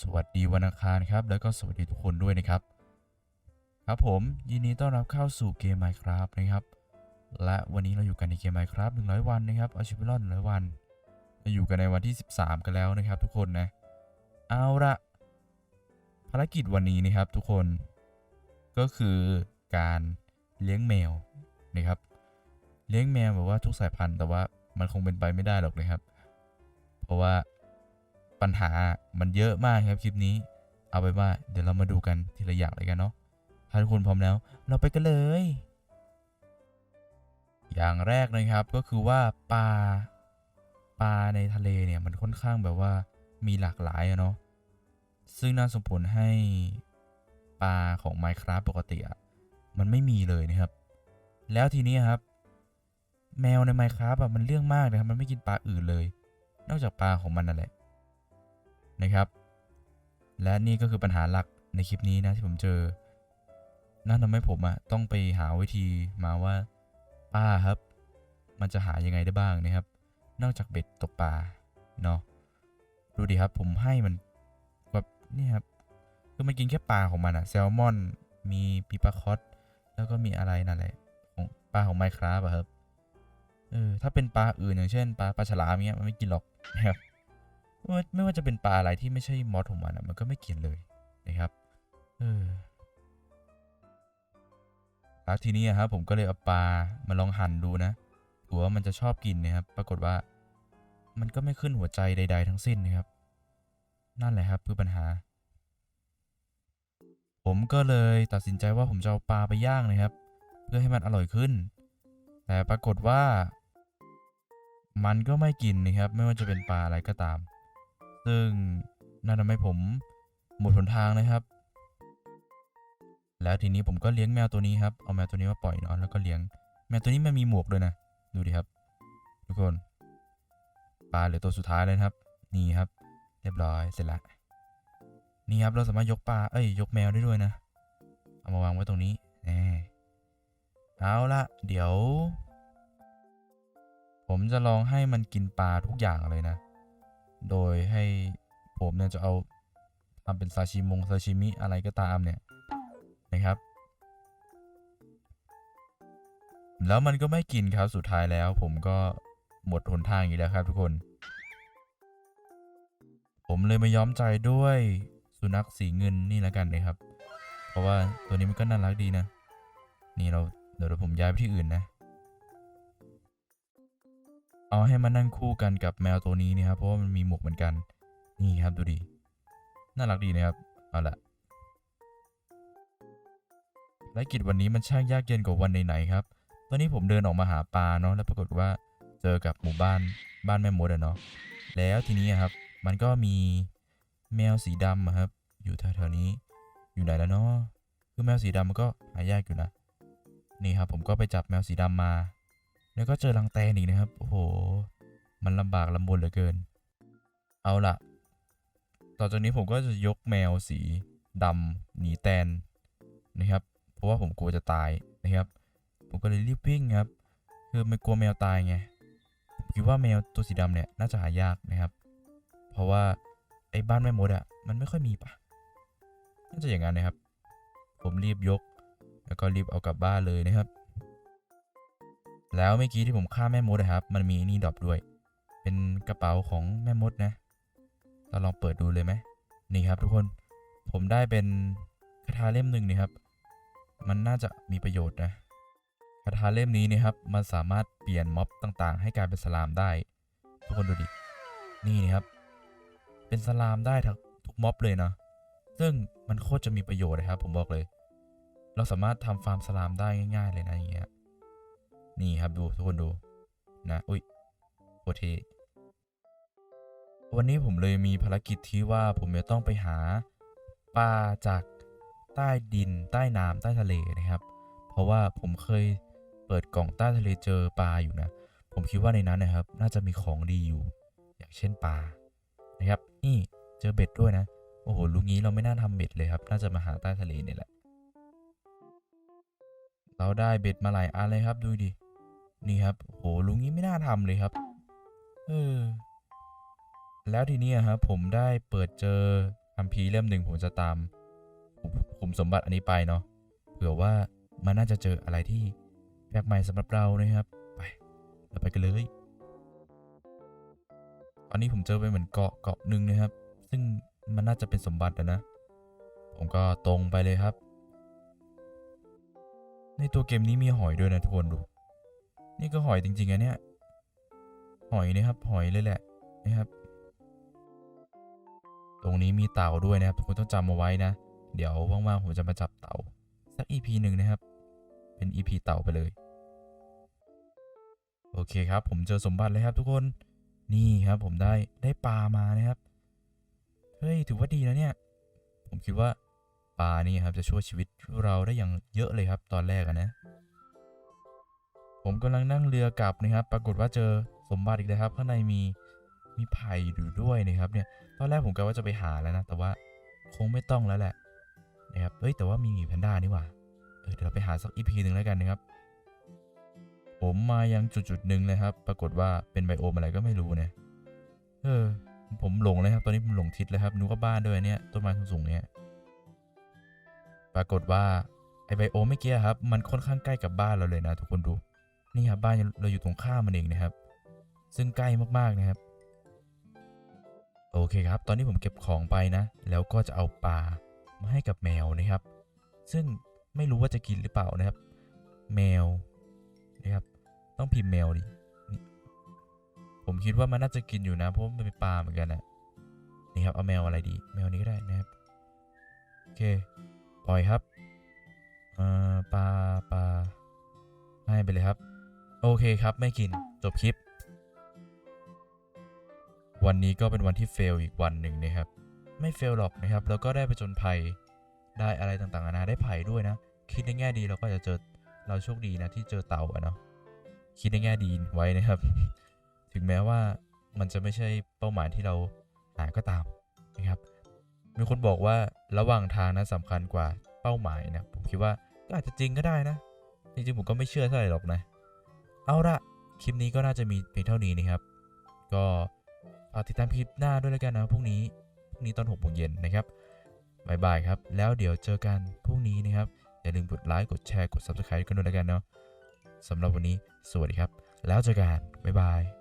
สวัสดีวันอังคารครับ แล้วก็สวัสดีทุกคนด้วยนะครับ ครับผมยินดีต้อนรับเข้าสู่เกม Minecraft นะครับ และวันนี้เราอยู่กันในเกม Minecraft 100 วันนะครับเอาชีวิตรอด100 วันเราอยู่กันในวันที่ 13 กันแล้วนะครับ ทุกคนนะ เอาละภารกิจวันนี้นะครับทุกคน ก็คือการเลี้ยงแมวนะครับ เลี้ยงแมวแบบว่าทุกสายพันธุ์แต่ว่ามันคงเป็นไปไม่ได้หรอกนะครับ เพราะว่า ปัญหามันเยอะมากครับคลิปนี้ เอาไปว่าเดี๋ยวเรามาดูกันทีละอย่างเลยกันเนาะถ้าทุกคนพร้อมแล้ว เราไปกันเลย อย่างแรกนะครับก็คือว่าปลาปลาในทะเลเนี่ยมันค่อนข้างแบบว่ามีหลากหลายอะเนาะซึ่งน่าส่งผลให้ปลาของ Minecraft ปกติอะมันไม่มีเลยนะครับ แล้วทีนี้ครับ แมวใน Minecraft อะมันเรื่องมากนะครับมันไม่กินปลาอื่นเลย นอกจากปลาของมันนั่นแหละ นะครับ และนี่ก็คือปัญหาหลักในคลิปนี้นะที่ผมเจอนั่นทำให้ผมอะต้องไปหาวิธีมาว่าป้าครับ มันจะหายังไงได้บ้างนะครับ นอกจากเบ็ดตกปลาเนาะดูดิครับผมให้มันแบบนี่ครับคือมันกินแค่ปลาของมันอะแซลมอน มีปีปลาคอสแล้วก็มีอะไรนั่นแหละของปลาของไมคราฟอะครับเออถ้าเป็นปลาอื่นอย่างเช่นปลาปลาฉลามเงี้ยมันไม่กินหรอกนะครับ ไม่ว่าไม่ว่าจะเป็นปลาอะไรที่ไม่ใช่มอสของมันอะมันก็ไม่กินเลยนะครับเออแล้วทีนี้ครับผมก็เลยเอาปลามาลองหั่นดูนะเผื่อว่ามันจะชอบกินนะครับ ปรากฏว่า มันก็ไม่ขึ้นหัวใจใด ๆ ทั้งสิ้นนะครับ นั่นแหละครับคือปัญหา ผมก็เลยตัดสินใจว่าผมจะเอาปลาไปย่างนะครับ เพื่อให้มันอร่อยขึ้น แต่ปรากฏว่า มันก็ไม่กินนะครับ ไม่ว่าจะเป็นปลาอะไรก็ตาม ซึ่งนั่นทำให้ผมหมดหนทางนะครับ แล้วทีนี้ผมก็เลี้ยงแมวตัวนี้ครับ เอาแมวตัวนี้มาปล่อยเนอนแล้วก็เลี้ยง แมวตัวนี้มันมีหมวกด้วยนะ ดูดิครับ ทุกคน ปลาเหลือตัวสุดท้ายเลยครับ นี่ครับ เรียบร้อยเสร็จละ นี่ครับเราสามารถยกปลา เอ้ย ยกแมวได้ด้วยนะ เอามาวางไว้ตรงนี้แน่เอาละเดี๋ยว ผมจะลองให้มันกินปลาทุกอย่างเลยนะ โดยให้ผมเนี่ยจะเอาทำเป็นซาชิมงซาชิมิอะไรก็ตามเนี่ยนะครับ แล้วมันก็ไม่กินครับสุดท้ายแล้ว ผมก็หมดหนทางอีกแล้วครับทุกคน ผมเลยมาย้อมใจด้วยสุนัขสีเงินนี่แล้วกันนะครับ เพราะว่าตัวนี้มันก็น่ารักดีนะ นี่เราเดี๋ยวผมย้ายไปที่อื่นนะ เอาให้มันนั่งคู่กันกับแมวตัวนี้นะครับเพราะว่ามันมีหมวกเหมือนกัน นี่ครับดูดิน่ารักดีนะครับเอาละภารกิจวันนี้มันช่างยากเย็นกว่าวันไหนๆครับ ตอนนี้ผมเดินออกมาหาปลาเนาะแล้วปรากฏว่าเจอกับหมู่บ้านบ้านแม่มดเนาะแล้วทีนี้ครับ มันก็มีแมวสีดำครับ อยู่แถวๆนี้อยู่ไหนแล้วเนาะคือแมวสีดำมันก็หายากอยู่นะนี่ครับผมก็ไปจับแมวสีดำมา แล้วก็เจอรังแตนอีกนะครับ โอ้โห มันลำบากลำบนเหลือเกิน เอาล่ะ ต่อจากนี้ผมก็จะยกแมวสีดำหนีแตนนะครับ เพราะว่าผมกลัวจะตายนะครับ ผมก็เลยรีบวิ่งครับ คือไม่กลัวแมวตายไงผมคิดว่าแมวตัวสีดำเนี่ยน่าจะหายากนะครับ เพราะว่าไอ้บ้านแม่มดอะมันไม่ค่อยมีปะน่าจะอย่างนั้นนะครับ ผมรีบยก แล้วก็รีบเอากลับบ้านเลยนะครับ แล้วเมื่อกี้ที่ผมฆ่าแม่มดนะครับ มันมีนี่ดรอปด้วย เป็นกระเป๋าของแม่มดนะ เราลองเปิดดูเลยไหมนี่ครับ ทุกคน ผมได้เป็นคาถาเล่มหนึ่งนี่ครับ มันน่าจะมีประโยชน์นะคาถาเล่มนี้นะครับ มันสามารถเปลี่ยนม็อบต่างๆ ให้กลายเป็นสลามได้ ทุกคนดูดิ นี่นะครับ เป็นสลามได้ทั้งทุกม็อบเลยนะ ซึ่งมันโคตรจะมีประโยชน์นะครับ ผมบอกเลย เราสามารถทำฟาร์มสลามได้ง่าย ๆ เลยนะอย่างเงี้ย นี่ครับดูทุกคนดูนะอุ้ยโคตรเทวันนี้ผมเลยมีภารกิจที่ว่าผมจะต้องไปหาปลาจากใต้ดิน ใต้น้ำใต้ทะเลนะครับ เพราะว่าผมเคยเปิดกล่องใต้ทะเลเจอปลาอยู่นะ ผมคิดว่าในนั้นนะครับ น่าจะมีของดีอยู่ อย่างเช่นปลานะครับ นี่เจอเบ็ดด้วยนะ โอ้โหลุงนี้เราไม่น่าทำเบ็ดเลยครับ น่าจะมาหาใต้ทะเลเนี่ยแหละ เราได้เบ็ดมาหลายอันเลยครับดูดิ นี่ครับโหลุงนี้ไม่น่าทำเลยครับ เออ แล้วทีนี้ครับผมได้เปิดเจอคัมภีร์เล่มหนึ่งผมจะตามขุมสมบัติอันนี้ไปเนาะเผื่อว่ามันน่าจะเจออะไรที่แปลกใหม่สำหรับเรานะครับ ไปเราไปกันเลยตอนนี้ผมเจอไปเหมือนเกาะเกาะหนึ่งนะครับ ซึ่งมันน่าจะเป็นสมบัติอะนะ ผมก็ตรงไปเลยครับ ในตัวเกมนี้มีหอยด้วยนะทุกคนดู นี่ก็หอยจริงๆอะเนี่ย หอยนะครับ หอยเลยแหละนะครับ ตรงนี้มีเต่าด้วยนะครับทุกคนต้องจำเอาไว้นะ เดี๋ยวว่างๆผมจะมาจับเต่า สัก EP หนึ่งนะครับ เป็น EP เต่าไปเลย โอเคครับ ผมเจอสมบัติเลยครับ ทุกคน นี่ครับผมได้ได้ปลามานะครับ เฮ้ยถือว่าดีนะเนี่ย ผมคิดว่าปลานี่ครับจะช่วยชีวิตเราได้อย่างเยอะเลยครับ ตอนแรกนะ ผมกำลังนั่งเรือกลับนะครับ ปรากฏว่าเจอสมบัติอีกแล้วครับข้างในมีมีไผ่อยู่ด้วยนะครับเนี่ยตอนแรกผมกะว่าจะไปหาแล้วนะ แต่ว่าคงไม่ต้องแล้วแหละนะครับเอ้ยแต่ว่ามีหมีแพนด้านี่หว่าเออเดี๋ยวเราไปหาสักอีพีหนึ่งแล้วกันนะครับ ผมมายังจุดจุดหนึ่งเลยครับ ปรากฏว่าเป็นไบโอมอะไรก็ไม่รู้เนี่ยเออ ผมหลงเลยครับ ตอนนี้ผมหลงทิศเลยครับนึกว่าบ้านด้วยเนี่ยต้นไม้สูงๆเนี่ยปรากฏว่าไอไบโอมเมื่อกี้ครับ มันค่อนข้างใกล้กับบ้านเราเลยนะ ทุกคนดู นี่ครับบ้านเราอยู่ตรงข้ามมันเองนะครับ ซึ่งใกล้มากๆนะครับ โอเคครับ ตอนนี้ผมเก็บของไปนะ แล้วก็จะเอาปลามาให้กับแมวนะครับ ซึ่งไม่รู้ว่าจะกินหรือเปล่านะครับ แมวนะครับ ต้องพิมพ์แมวดิผมคิดว่ามันน่าจะกินอยู่นะเพราะมันเป็นปลาเหมือนกันนะนี่ครับเอาแมวอะไรดี แมวนี้ก็ได้นะครับ โอเค ปล่อยครับ เอ่อปลาปลาให้ไปเลยครับ โอเคครับไม่กินจบคลิป วันนี้ก็เป็นวันที่เฟลอีกวันหนึ่งนะครับ ไม่เฟลหรอกนะครับ แล้วก็ได้ไปจนภัยได้อะไรต่างๆนานาได้ไผ่ด้วยนะ คิดในแง่ดีเราก็จะเจอเราโชคดีนะที่เจอเต่าอะเนาะคิดในแง่ดีไว้นะครับ ถึงแม้ว่ามันจะไม่ใช่เป้าหมายที่เราหาก็ตามนะครับ มีคนบอกว่าระหว่างทางนั้นสำคัญกว่าเป้าหมายนะผมคิดว่าก็อาจจะจริงก็ได้นะจริงๆผมก็ไม่เชื่อเท่าไหร่หรอกนะ เอาละคลิปนี้ก็น่าจะมีเพียงเท่านี้นะครับ ก็ฝากติดตามคลิปหน้าด้วยแล้วกันนะพรุ่งนี้พรุ่งนี้ตอนหกโมงเย็นนะครับบายบายครับ แล้วเดี๋ยวเจอกันพรุ่งนี้นะครับ อย่าลืมกดไลค์กดแชร์กด subscribe กันด้วยแล้วกันเนาะสำหรับวันนี้สวัสดีครับ แล้วเจอกันบายบาย